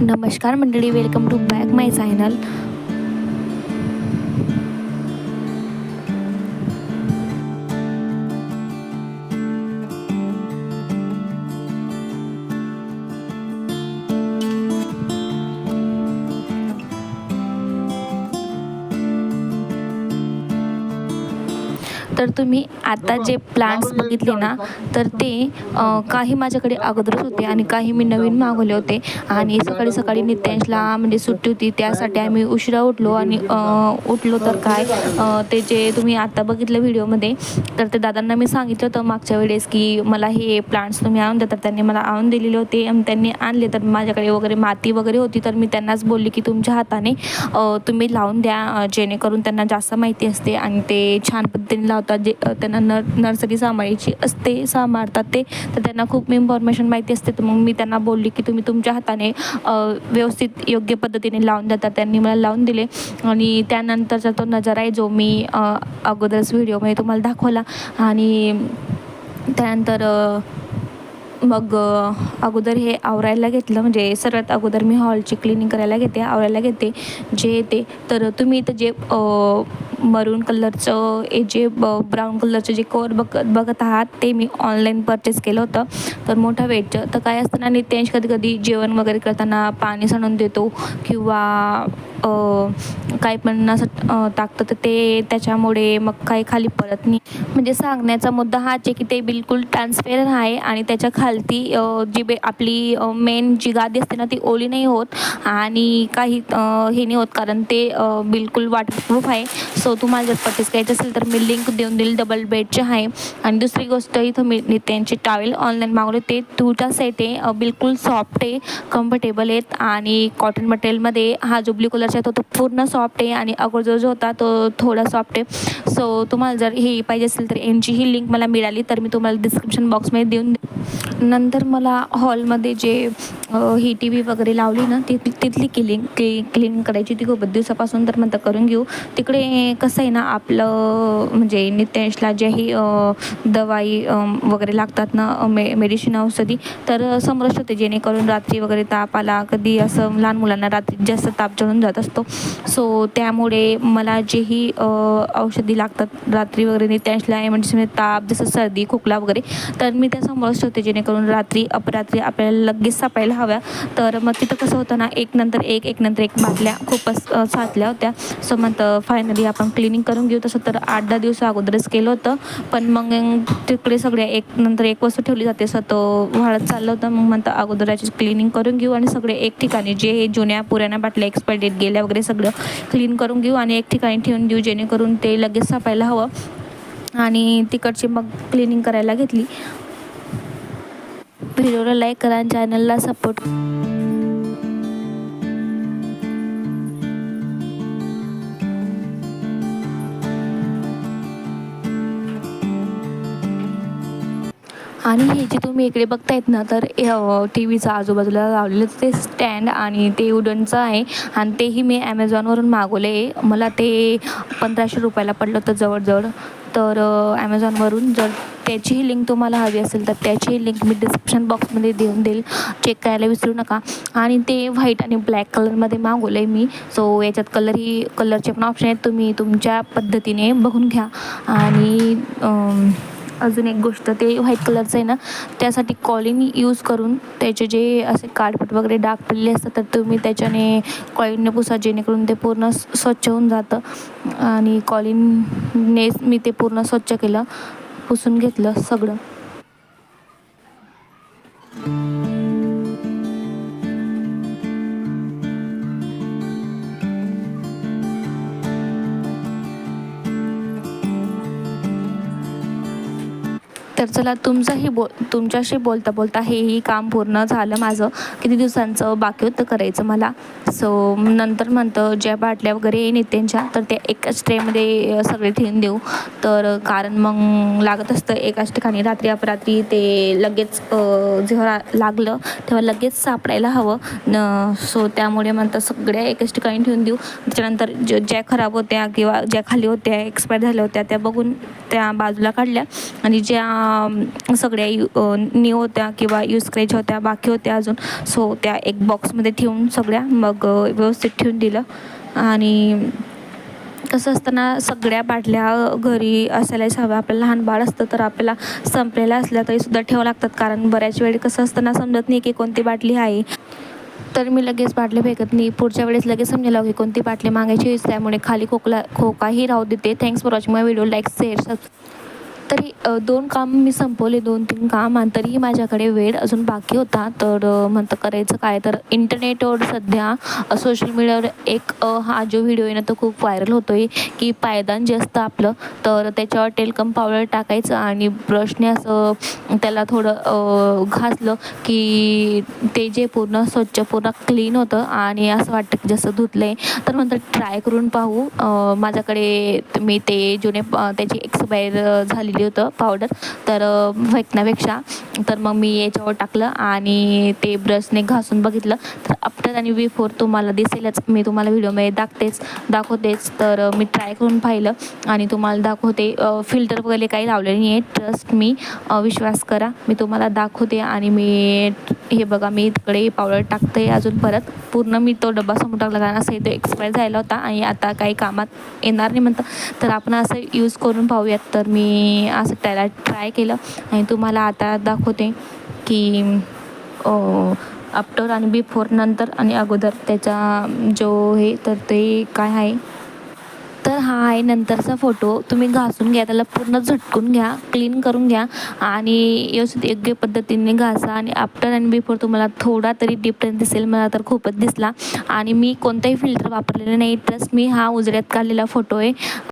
नमस्कार मंडळी welcome to back my channel तर तुम्ही आता जे प्लांट्स बघितले ना तर ते काही माझ्याकडे अगोदरच होते आणि काही मी नवीन मागवले होते. आणि सकाळी सकाळी नित्यांशला म्हणजे सुट्टी होती त्यासाठी आम्ही उशिरा उठलो आणि उठलो तर काय ते जे तुम्ही आता बघितलं व्हिडिओमध्ये तर ते दादांना मी सांगितलं होतं मागच्या वेळेस की मला हे प्लांट्स तुम्ही आणून देतात त्यांनी मला आणून दिलेले होते आणि त्यांनी आणले. तर माझ्याकडे वगैरे माती वगैरे होती तर मी त्यांनाच बोलले की तुमच्या हाताने तुम्ही लावून द्या जेणेकरून त्यांना जास्त माहिती असते आणि ते छान पद्धतीने लावतात. जे त्यांना नर नर्सरी सांभाळायची असते सांभाळतात ते. तर त्यांना खूप इन्फॉर्मेशन माहिती असते. तर मग मी त्यांना बोलली की तुम्ही तुमच्या हाताने व्यवस्थित योग्य पद्धतीने लावून देतात त्यांनी मला लावून दिले. आणि त्यानंतरचा तो नजारा आहे जो मी अगोदरच व्हिडिओमध्ये तुम्हाला दाखवला. आणि त्यानंतर मग अगोदर हे आवरायला घेतलं. म्हणजे सर्वात अगोदर मी हॉलची क्लिनिंग करायला घेते आवरायला घेते जे येते तर तुम्ही इथं जे मरून कलरचं हे जे ब ब्राऊन कलरचं जे कवर बघत बघत आहात ते मी ऑनलाईन परचेस केलं होतं. तर मोठं वेटचं तर काय असतं ना नित्यांश कधी कधी जेवण वगैरे करताना पाणी सांडून देतो किंवा काही पण असं टाकतं. तर ते त्याच्यामुळे मग काही खाली पडत नाही. म्हणजे सांगण्याचा मुद्दा हाच आहे की ते बिलकुल ट्रान्सपेरंट आहे आणि त्याच्या खालती जी बे आपली मेन जी गादी असते ना ती ओली नाही होत. आणि काही हे नाही होत कारण ते बिलकुल वॉटरप्रूफ आहे. सो तुम्हाला जर परचेस करायचं असेल तर मी लिंक देऊन देईल डबल बेडचे आहे. आणि दुसरी गोष्ट इथं मी नित्यांचे टावेल ऑनलाईन मागवले. ते टूचा सेट आहे ते बिलकुल सॉफ्ट आहे कम्फर्टेबल आहेत. आणि कॉटन मटेरियलमध्ये हा जो ब्ल्यू कलरचा आहे तो तो पूर्ण सॉफ्ट आहे. आणि अगोदर जो होता तो थोडा सॉफ्ट आहे. सो तुम्हाला जर हे पाहिजे असेल तर यांची ही लिंक मला मिळाली. तर मी तुम्हाला डिस्क्रिप्शन बॉक्समध्ये देऊन नंतर मला हॉलमध्ये जे ही टी व्ही वगैरे लावली ना ती तिथली क्लिन क्ली क्लीन करायची ती खूप दिवसापासून तर म्हणता करून घेऊ. तिकडे कसं आहे ना आपलं म्हणजे नित्यांशला ज्याही दवाई वगैरे लागतात ना मे मेडिसिन औषधी तर समरस होते जेणेकरून रात्री वगैरे ताप आला कधी असं लहान मुलांना रात्री जास्त ताप चढून जात असतो. सो त्यामुळे मला जेही औषधी लागतात रात्री वगैरे नित्यांशला एमर्जन्सीमध्ये ताप जसं सर्दी खोकला वगैरे तर मी त्या समोरच होते जेणेकरून रात्री अपरात्री आपल्याला लगेच सापायला हव्या. तर मग तिथं कसं होतं ना एक नंतर एक एक नंतर एक बाटल्या खूपच साचल्या होत्या. सो मग फायनली आपण क्लिनिंग करून घेऊ तसं. तर आठ दहा दिवस अगोदरच केलं होतं. पण मग तिकडे सगळ्या एक नंतर एक वस्तू ठेवली जाते. सो तो वाढत चाललं होतं. मग म्हणतं अगोदर याची क्लिनिंग करून घेऊ आणि सगळे एक ठिकाणी जे हे जुन्या पुराण्या बाटल्या एक्सपायर डेट गेल्या वगैरे सगळं क्लीन करून घेऊ आणि एक ठिकाणी ठेवून देऊ जेणेकरून ते लगेच सापायला हवं. आणि तिकडची मग क्लिनिंग करायला घेतली. व्हिडिओला लाईक करा आणि चॅनलला सपोर्ट आणि हे जे तुम्ही इकडे बघतायत ना तर टी व्हीचा आजूबाजूला लावलेलं ते स्टँड आणि ते वुडनचं आहे. आणि तेही मी ॲमेझॉनवरून मागवले मला ते पंधराशे रुपयाला पडलं होतं जवळजवळ. तर ॲमेझॉनवरून जर त्याचीही लिंक तुम्हाला हवी असेल तर त्याचीही लिंक मी डिस्क्रिप्शन बॉक्समध्ये देऊन देईल. चेक करायला विसरू नका. आणि ते व्हाईट आणि ब्लॅक कलरमध्ये मागवलं आहे मी. सो याच्यात कलरही कलरचे पण ऑप्शन आहेत. तुम्ही तुमच्या पद्धतीने बघून घ्या. आणि अजून एक गोष्ट ते व्हाईट कलरचं आहे ना त्यासाठी कॉलिन यूज करून त्याचे जे असे कार्डपट वगैरे डाग पडलेले असतात तर तुम्ही त्याच्याने कॉलिनने पुसा जेणेकरून ते पूर्ण स्वच्छ होऊन जातं. आणि कॉलिनने मी ते पूर्ण स्वच्छ केलं. पुसून घेतलं सगळं. तर चला तुमचंही बो तुमच्याशी बोलता बोलता हेही काम पूर्ण झालं माझं. किती दिवसांचं बाकी होतं करायचं मला. सो नंतर म्हणतं ज्या बाटल्या वगैरे येईन त्यांच्या तर त्या एकाच ट्रेमध्ये सगळे ठेवून देऊ. तर कारण मग लागत असतं एकाच ठिकाणी. रात्री अपरात्री ते लगेच जेव्हा लागलं तेव्हा लगेच सापडायला हवं. न सो त्यामुळे म्हणतं सगळ्या एकाच ठिकाणी ठेवून देऊ. त्याच्यानंतर ज ज्या खराब होत्या किंवा ज्या खाली होत्या एक्सपायर झाल्या होत्या त्या बघून त्या बाजूला काढल्या. आणि ज्या सगळ्या यू न्यू होत्या किंवा यूज करायच्या होत्या बाकी होत्या अजून. सो त्या एक बॉक्समध्ये ठेवून सगळ्या मग व्यवस्थित ठेवून दिलं. आणि कसं असताना सगळ्या बाटल्या घरी असायलाच हव्या. आपलं लहान बाळ असतं तर आपल्याला संपलेल्या असल्या तरीसुद्धा ठेवावं लागतात. कारण बऱ्याच वेळी कसं असताना समजत नाही की कोणती बाटली आहे. तर मी लगेच बाटली फेकत नाही. पुढच्या वेळेस लगेच समजायला की कोणती बाटली मागायची असल्यामुळे त्यामुळे खाली खोकला खोकाही राहू देते. Thanks for watching my video like share सब तरी दोन काम मी संपवले दोन तीन काम आणि तरीही माझ्याकडे वेळ अजून बाकी होता. तर म्हणतं करायचं काय तर इंटरनेटवर सध्या सोशल मीडियावर एक हा जो व्हिडिओ आहे ना तो खूप व्हायरल होतो आहे की पायदान जे असतं आपलं तर त्याच्यावर टेलकम पावडर टाकायचं आणि ब्रशने असं त्याला थोडं घासलं की ते जे पूर्ण स्वच्छ पूर्ण क्लीन होतं आणि असं वाटतं की जसं धुतलं आहे तर म्हणतात ट्राय करून पाहू. माझ्याकडे मी ते जुने त्याची एक्सपायर झालेली होतं पावडर तर फेकण्यापेक्षा तर मग मी याच्यावर टाकलं आणि ते ब्रशने घासून बघितलं. तर आफ्टर आणि बिफोर तुम्हाला दिसेलच. मी तुम्हाला व्हिडिओमध्ये दाखतेच दाखवतेच. तर मी ट्राय करून पाहिलं आणि तुम्हाला दाखवते. फिल्टर वगैरे काही लावलेले नाही आहे ट्रस्ट मी विश्वास करा. मी तुम्हाला दाखवते आणि मी हे बघा मी तिकडे पावडर टाकते अजून परत. पूर्ण मी तो डबा समोर टाकला कारण असं तो एक्सपायर झाला होता आणि आता काही कामात येणार नाही म्हणतं. तर आपण असं यूज करून पाहूयात. तर मी असं त्याला ट्राय केलं आणि तुम्हाला आता दाखवते की आफ्टर आणि बिफोर नंतर आणि अगोदर त्याचा जो हे तर ते काय आहे? हा आहे नंतरचा फोटो तुम्ही घासून घ्या त्याला पूर्ण झटकून घ्या क्लीन करून घ्या आणि व्यवस्थित योग्य पद्धतीने घासा आणि आफ्टर अँड बिफोर तुम्हाला थोडा तरी डिफरन्स दिसेल मला तर खूपच दिसला. आणि मी कोणताही फिल्टर वापरलेलं नाही ट्रस्ट मी हा उजड्यात काढलेला फोटो आहे.